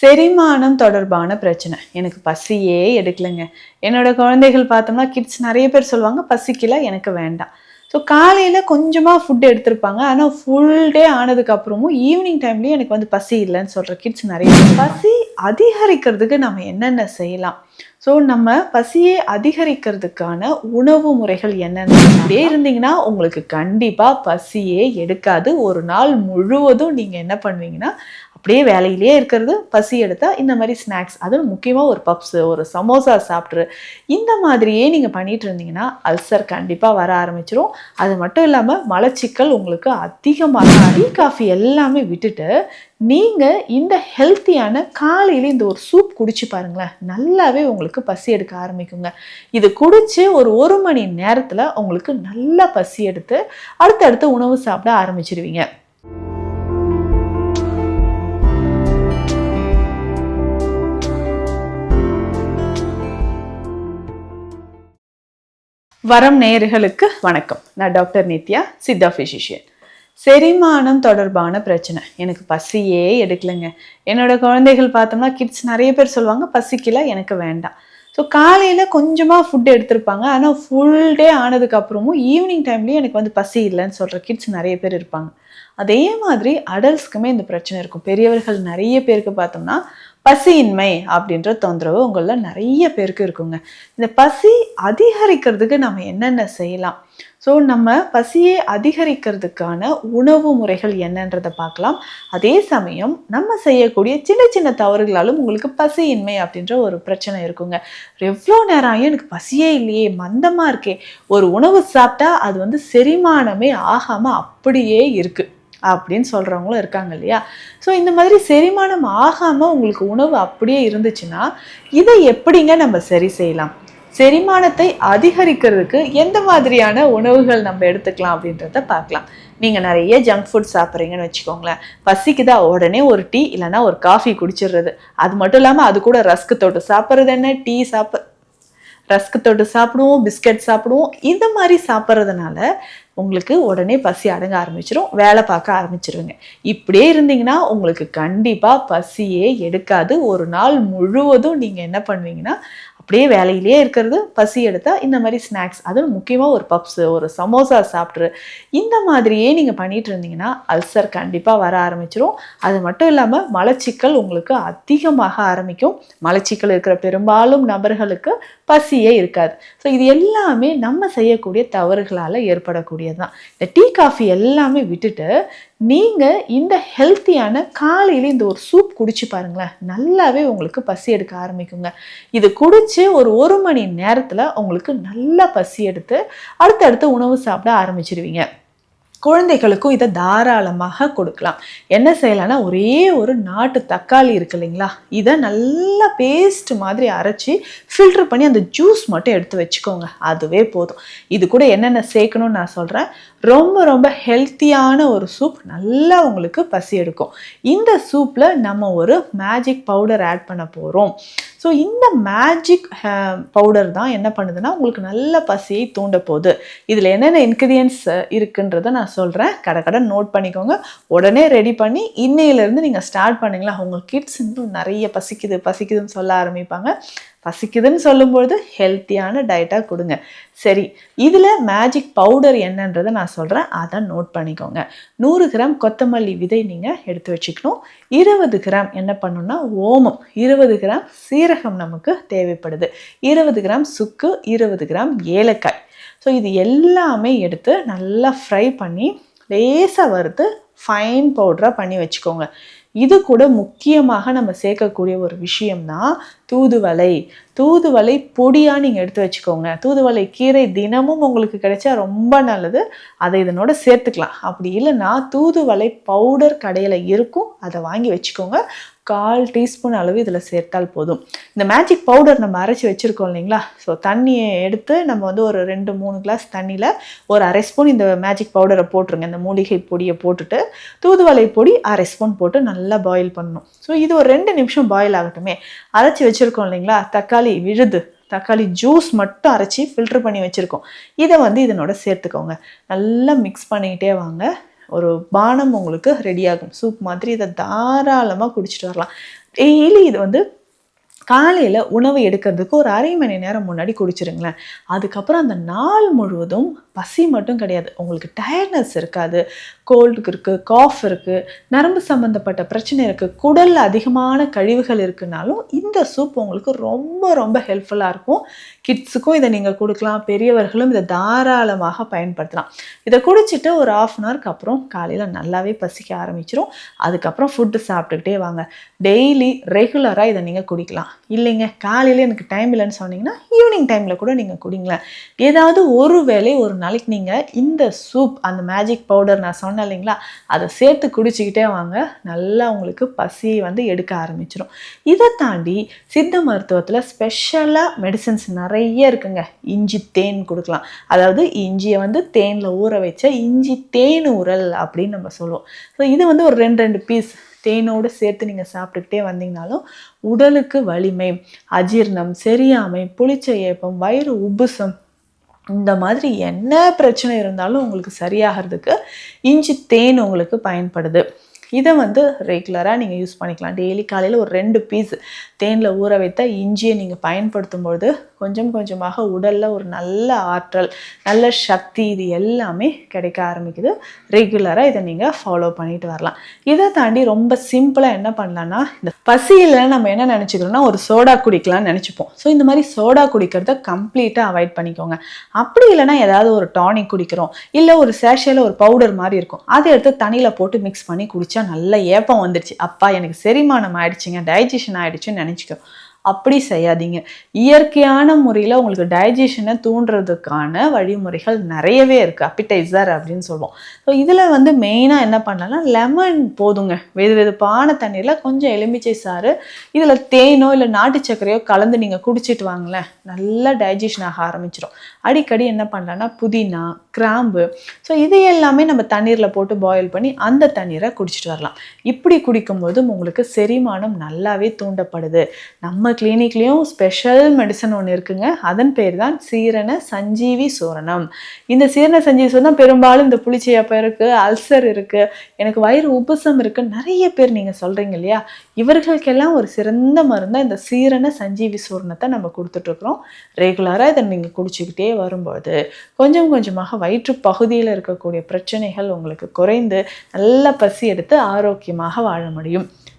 செரிமானம் தொடர்பான பிரச்சனை. எனக்கு பசியே எடுக்கலைங்க. என்னோட குழந்தைகள் பார்த்தோம்னா கிட்ஸ் நிறைய பேர் சொல்லுவாங்க பசிக்கல எனக்கு வேண்டாம். ஸோ காலையில் கொஞ்சமாக ஃபுட் எடுத்திருப்பாங்க. ஆனால் ஃபுல் டே ஆனதுக்கப்புறமும் ஈவினிங் டைம்லேயும் எனக்கு வந்து பசி இல்லைன்னு சொல்கிற கிட்ஸ் நிறைய பசி அதிகரிக்கிறதுக்கு நம்ம என்னென்ன செய்யலாம்? ஸோ நம்ம பசியை அதிகரிக்கிறதுக்கான உணவு முறைகள் என்னென்ன? அப்படியே இருந்தீங்கன்னா உங்களுக்கு கண்டிப்பாக பசியே எடுக்காது. ஒரு நாள் முழுவதும் நீங்கள் என்ன பண்ணுவீங்கன்னா அப்படியே வேலையிலேயே இருக்கிறது பசி எடுத்தால் இந்த மாதிரி ஸ்நாக்ஸ். அதுவும் முக்கியமாக ஒரு பப்ஸு ஒரு சமோசா சாப்பிட்ரு இந்த மாதிரியே நீங்கள் பண்ணிட்டு இருந்தீங்கன்னா அல்சர் கண்டிப்பாக வர ஆரம்பிச்சிடும் அது மட்டும் இல்லாமல் மலச்சிக்கல் உங்களுக்கு அதிகமாக டீ காஃபி எல்லாமே விட்டுட்டு நீங்கள் இந்த ஹெல்த்தியான காலையில் இந்த ஒரு சூப் குடிச்சு பாருங்களேன். நல்லாவே உங்களுக்கு பசி எடுக்க ஆரம்பிக்குங்க. இது குடித்து ஒரு ஒரு மணி நேரத்தில் உங்களுக்கு நல்லா பசி எடுத்து அடுத்தடுத்து உணவு சாப்பிட ஆரம்பிச்சிருவீங்க. வரம் நேயர்களுக்கு வணக்கம். நான் டாக்டர் நித்யா சித்தா ஃபிசிஷியன் செரிமானம் தொடர்பான பிரச்சனை. எனக்கு பசியே எடுக்கலைங்க. என்னோட குழந்தைகள் பார்த்தோம்னா கிட்ஸ் நிறைய பேர் சொல்லுவாங்க பசிக்கல எனக்கு வேண்டாம். ஸோ காலையில் கொஞ்சமாக ஃபுட் எடுத்திருப்பாங்க. ஆனால் ஃபுல் டே ஆனதுக்கு அப்புறமும் ஈவினிங் டைம்லேயும் எனக்கு வந்து பசி இல்லைன்னு சொல்கிற கிட்ஸ் நிறைய பேர் இருப்பாங்க. அதே மாதிரி அடல்ட்ஸ்க்குமே இந்த பிரச்சனை இருக்கும். பெரியவர்கள் நிறைய பேருக்கு பார்த்தோம்னா பசியின்மை அப்படின்ற தொந்தரவு உங்களில் நிறைய பேருக்கு இருக்குங்க. இந்த பசி அதிகரிக்கிறதுக்கு நம்ம என்னென்ன செய்யலாம்? ஸோ நம்ம பசியை அதிகரிக்கிறதுக்கான உணவு முறைகள் என்னன்றதை பார்க்கலாம். அதே சமயம் நம்ம செய்யக்கூடிய சின்ன சின்ன தவறுகளாலும் உங்களுக்கு பசியின்மை அப்படின்ற ஒரு பிரச்சனை இருக்குங்க. எவ்வளோ நேரம் ஆகியும் எனக்கு பசியே இல்லையே மந்தமாக இருக்கே. ஒரு உணவு சாப்பிட்டா அது வந்து செரிமானமே ஆகாமல் அப்படியே இருக்குது அப்படின்னு சொல்கிறவங்களும் இருக்காங்க இல்லையா? ஸோ இந்த மாதிரி செரிமானம் ஆகாமல் உங்களுக்கு உணவு அப்படியே இருந்துச்சுன்னா இதை எப்படிங்க நம்ம சரி செய்யலாம்? செரிமானத்தை அதிகரிக்கிறதுக்கு எந்த மாதிரியான உணவுகள் நம்ம எடுத்துக்கலாம் அப்படின்றத பார்க்கலாம். நீங்கள் நிறைய ஜங்க் ஃபுட் சாப்பிட்றீங்கன்னு வச்சுக்கோங்களேன். பசிக்குதா? உடனே ஒரு டீ இல்லைன்னா ஒரு காஃபி குடிச்சிடுறது. அது மட்டும் இல்லாமல் அது கூட ரஸ்க்கு தொட்டு சாப்பிட்றது என்ன? டீ சாப்பிட்ற ரஸ்க் தொட்டு சாப்பிடுவோம் பிஸ்கட் சாப்பிடுவோம். இந்த மாதிரி சாப்பிட்றதுனால உங்களுக்கு உடனே பசி அடங்க ஆரம்பிச்சிடும் வேலை பார்க்க ஆரம்பிச்சிருவீங்க. இப்படியே இருந்தீங்கன்னா உங்களுக்கு கண்டிப்பாக பசியே எடுக்காது. ஒரு நாள் முழுவதும் நீங்கள் என்ன பண்ணுவீங்கன்னா அப்படியே வேலையிலேயே இருக்கிறது பசி எடுத்தால் இந்த மாதிரி ஸ்நாக்ஸ் அதுவும் முக்கியமாக ஒரு பப்ஸு ஒரு சமோசா சாப்பிட்ரு இந்த மாதிரியே நீங்கள் பண்ணிகிட்டு இருந்தீங்கன்னா அல்சர் கண்டிப்பாக வர ஆரம்பிச்சிரும். அது மட்டும் இல்லாமல் மலச்சிக்கல் உங்களுக்கு அதிகமாக ஆரம்பிக்கும். மலச்சிக்கல் இருக்கிற பெரும்பாலும் நபர்களுக்கு பசியே இருக்காது. ஸோ இது எல்லாமே நம்ம செய்யக்கூடிய தவறுகளால் ஏற்படக்கூடியது தான் இந்த டீ காஃபி எல்லாமே விட்டுட்டு நீங்கள் இந்த ஹெல்த்தியான காலையில் இந்த ஒரு சூப் குடிச்சு பாருங்களேன். நல்லாவே உங்களுக்கு பசி எடுக்க ஆரம்பிக்குங்க. இது குடித்து ஒரு ஒரு மணி நேரத்தில் உங்களுக்கு நல்லா பசி எடுத்து அடுத்தடுத்து உணவு சாப்பிட ஆரம்பிச்சிருவீங்க. குழந்தைகளுக்கும் இதை தாராளமாக கொடுக்கலாம். என்ன செய்யலாம்னா ஒரே ஒரு நாட்டு தக்காளி இருக்கு இல்லைங்களா? இதை நல்லா பேஸ்ட் மாதிரி அரைச்சி ஃபில்டர் பண்ணி அந்த ஜூஸ் மட்டும் எடுத்து வச்சுக்கோங்க. அதுவே போதும். இது கூட என்னென்ன சேர்க்கணும்னு நான் சொல்கிறேன் ரொம்ப ரொம்ப ஹெல்த்தியான ஒரு சூப் நல்லா உங்களுக்கு பசி எடுக்கும். இந்த சூப்பில் நம்ம ஒரு மேஜிக் பவுடர் ஆட் பண்ண போகிறோம் ஸோ இந்த மேஜிக் பவுடர் uh, தான் என்ன பண்ணுதுன்னா உங்களுக்கு நல்ல பசியை தூண்ட போகுது இதில் என்னென்ன இன்க்ரீடியன்ஸ் uh, இருக்குன்றதை நான் சொல்கிறேன் கடை கடை நோட் பண்ணிக்கோங்க. உடனே ரெடி பண்ணி இன்னையிலேருந்து நீங்கள் ஸ்டார்ட் பண்ணிங்களா உங்கள் கிட்ஸ் இன்னும் நிறைய பசிக்குது பசிக்குதுன்னு சொல்ல ஆரம்பிப்பாங்க. பசிக்குதுன்னு சொல்லும்பொழுது ஹெல்த்தியான டயட்டாக கொடுங்க. சரி இதில் மேஜிக் பவுடர் என்னன்றதை நான் சொல்கிறேன் அதை நோட் பண்ணிக்கோங்க. நூறு கிராம் கொத்தமல்லி விதை நீங்கள் எடுத்து வச்சுக்கணும். இருபது கிராம் என்ன பண்ணணும்னா ஓமம். இருபது கிராம் சீரகம் நமக்கு தேவைப்படுது. இருபது கிராம் சுக்கு இருபது கிராம் ஏலக்காய். ஸோ இது எல்லாமே எடுத்து நல்லா ஃப்ரை பண்ணி லேசாக வறுத்து ஃபைன் பவுடராக பண்ணி வச்சுக்கோங்க. இது கூட முக்கியமாக நம்ம சேர்க்கக்கூடிய ஒரு விஷயம்னா தூதுவளை. தூதுவளை பொடியாக நீங்கள் எடுத்து வச்சுக்கோங்க. தூதுவளை கீரை தினமும் உங்களுக்கு கிடைச்சா ரொம்ப நல்லது. அதை இதனோட சேர்த்துக்கலாம். அப்படி இல்லைன்னா தூதுவளை பவுடர் கடையில் இருக்கும். அதை வாங்கி வச்சுக்கோங்க. கால் டீஸ்பூன் அளவு இதில் சேர்த்தால் போதும். இந்த மேஜிக் பவுடர் நம்ம அரைச்சி வச்சுருக்கோம் இல்லைங்களா? ஸோ தண்ணியை எடுத்து நம்ம வந்து ஒரு ரெண்டு மூணு கிளாஸ் தண்ணியில் ஒரு அரை ஸ்பூன் இந்த மேஜிக் பவுடரை போட்டுருங்க. இந்த மூலிகை பொடியை போட்டுட்டு தூதுவளை பொடி அரை ஸ்பூன் போட்டு நல்லா பாயில் பண்ணணும். ஸோ இது ஒரு ரெண்டு நிமிஷம் பாயில் ஆகட்டுமே. அரைச்சி வச்சுருக்கோம் இல்லைங்களா? தக்காளி விழுது. தக்காளி ஜூஸ் மட்டும் அரைச்சி ஃபில்டர் பண்ணி வச்சுருக்கோம். இதை வந்து இதனோட சேர்த்துக்கோங்க. நல்லா மிக்ஸ் பண்ணிக்கிட்டே வாங்க. ஒரு பானம் உங்களுக்கு ரெடியாகும் சூப் மாதிரி இதை தாராளமாக குடிச்சிட்டு வரலாம். டெய்லி இது வந்து காலையில் உணவு எடுக்கிறதுக்கு ஒரு அரை மணி நேரம் முன்னாடி குடிச்சிருங்களேன். அதுக்கப்புறம் அந்த நாள் முழுவதும் பசி மட்டும் கிடையாது. உங்களுக்கு டயர்ட்னஸ் இருக்காது. கோல்டுக்கு இருக்குது காஃப் இருக்குது நரம்பு சம்மந்தப்பட்ட பிரச்சனை இருக்குது குடலில் அதிகமான கழிவுகள் இருக்குனாலும் இந்த சூப் உங்களுக்கு ரொம்ப ரொம்ப ஹெல்ப்ஃபுல்லாக இருக்கும். கிட்ஸுக்கும் இதை நீங்கள் கொடுக்கலாம் பெரியவர்களும் இதை தாராளமாக பயன்படுத்தலாம். இதை குடிச்சிட்டு ஒரு ஆஃப் அன் ஹவருக்கு அப்புறம் காலையில் நல்லாவே பசிக்க ஆரம்பிச்சிரும். அதுக்கப்புறம் ஃபுட்டு சாப்பிட்டுக்கிட்டே வாங்க. டெய்லி ரெகுலராக இதை நீங்கள் குடிக்கலாம். இல்லைங்க காலையில் எனக்கு டைம் இல்லைன்னு சொன்னீங்கன்னா ஈவினிங் டைமில் கூட நீங்கள் குடிங்களேன். ஏதாவது ஒரு வேளை ஒரு நாளைக்கு நீங்கள் இந்த சூப் அந்த மேஜிக் பவுடர் நான் சொன்னேன் இல்லைங்களா? அதை சேர்த்து குடிச்சிக்கிட்டே வாங்க. நல்லா உங்களுக்கு பசியை வந்து எடுக்க ஆரம்பிச்சிடும் இதை தாண்டி சித்த மருத்துவத்தில் ஸ்பெஷலாக மெடிசன்ஸ் நிறைய இருக்குங்க. இஞ்சி தேன் கொடுக்கலாம். அதாவது இஞ்சியை வந்து தேனில் ஊற வச்ச இஞ்சி தேன் உரல் அப்படின்னு நம்ம சொல்லுவோம். ஸோ இது வந்து ஒரு ரெண்டு ரெண்டு பீஸ் தேனோடு சேர்த்து நீங்கள் சாப்பிட்டுக்கிட்டே வந்தீங்கனாலும் உடலுக்கு வலிமை அஜீர்ணம் செரியாமை புளிச்ச ஏப்பம் வயிறு உப்புசம் இந்த மாதிரி என்ன பிரச்சனை இருந்தாலும் உங்களுக்கு சரியாகிறதுக்கு இஞ்சி தேன் உங்களுக்கு பயன்படுது. இதை வந்து ரெகுலராக நீங்கள் யூஸ் பண்ணிக்கலாம். டெய்லி காலையில் ஒரு ரெண்டு பீஸ் தேனில் ஊற வைத்த இஞ்சியை நீங்கள் பயன்படுத்தும் பொழுது கொஞ்சம் கொஞ்சமாக உடலில் ஒரு நல்ல ஆற்றல் நல்ல சக்தி இது எல்லாமே கிடைக்க ஆரம்பிக்குது. ரெகுலராக இதை நீங்கள் ஃபாலோ பண்ணிட்டு வரலாம். இதை தாண்டி ரொம்ப சிம்பிளாக என்ன பண்ணலான்னா இந்த பசியில் நம்ம என்ன நினச்சிக்கிறோம்னா ஒரு சோடா குடிக்கலாம்னு நினச்சிப்போம். ஸோ இந்த மாதிரி சோடா குடிக்கிறத கம்ப்ளீட்டாக அவாய்ட் பண்ணிக்கோங்க. அப்படி இல்லைன்னா ஏதாவது ஒரு டானிக் குடிக்கிறோம். இல்லை ஒரு சேஷையில் ஒரு பவுடர் மாதிரி இருக்கும். அதை எடுத்து தண்ணியில் போட்டு மிக்ஸ் பண்ணி குடிச்சா நல்ல ஏப்பம் வந்துடுச்சு அப்பா எனக்கு செரிமானம் ஆயிடுச்சுங்க. டைஜஷன் ஆயிடுச்சுன்னு நினச்சிக்கோ. அப்படி செய்யாதீங்க. இயற்கையான முறையில் உங்களுக்கு டைஜஷனை தூண்டுறதுக்கான வழிமுறைகள் நிறையவே இருக்குது அப்பிடைசர் அப்படின்னு சொல்லுவோம். ஸோ இதில் வந்து மெயினாக என்ன பண்ணலாம்னா லெமன் போதுங்க. வெது வெதுப்பான தண்ணீரில் கொஞ்சம் எலுமிச்சை சாறு இதில் தேனோ இல்லை நாட்டு சர்க்கரையோ கலந்து நீங்கள் குடிச்சிட்டு வாங்களேன். நல்லா டைஜஷன் ஆக ஆரம்பிச்சிடும் அடிக்கடி என்ன பண்ணலாம்னா புதினா கிராம்பு. ஸோ இது எல்லாமே நம்ம தண்ணீரில் போட்டு பாயில் பண்ணி அந்த தண்ணீரை குடிச்சிட்டு வரலாம். இப்படி குடிக்கும்போது உங்களுக்கு செரிமானம் நல்லாவே தூண்டப்படுது. நம்ம கிளினிக்லேயும் ஸ்பெஷல் மெடிசன் ஒன்று இருக்குங்க. அதன் பேர் தான் சீரண சஞ்சீவி சூரணம். இந்த சீரண சஞ்சீவி சூரணம் பெரும்பாலும் இந்த புளிச்சையப்பம் இருக்குது அல்சர் இருக்குது எனக்கு வயிறு உபசம் இருக்குது நிறைய பேர் நீங்கள் சொல்கிறீங்க இல்லையா? இவர்களுக்கெல்லாம் ஒரு சிறந்த மருந்தாக இந்த சீரண சஞ்சீவி சூரணத்தை நம்ம கொடுத்துட்ருக்குறோம் ரெகுலராக இதை நீங்கள் குடிச்சிக்கிட்டே வரும்போது கொஞ்சம் கொஞ்சமாக வயிற்று பகுதியில் இருக்கக்கூடிய பிரச்சனைகள் உங்களுக்கு குறைந்து நல்ல பசி எடுத்து ஆரோக்கியமாக வாழ முடியும்.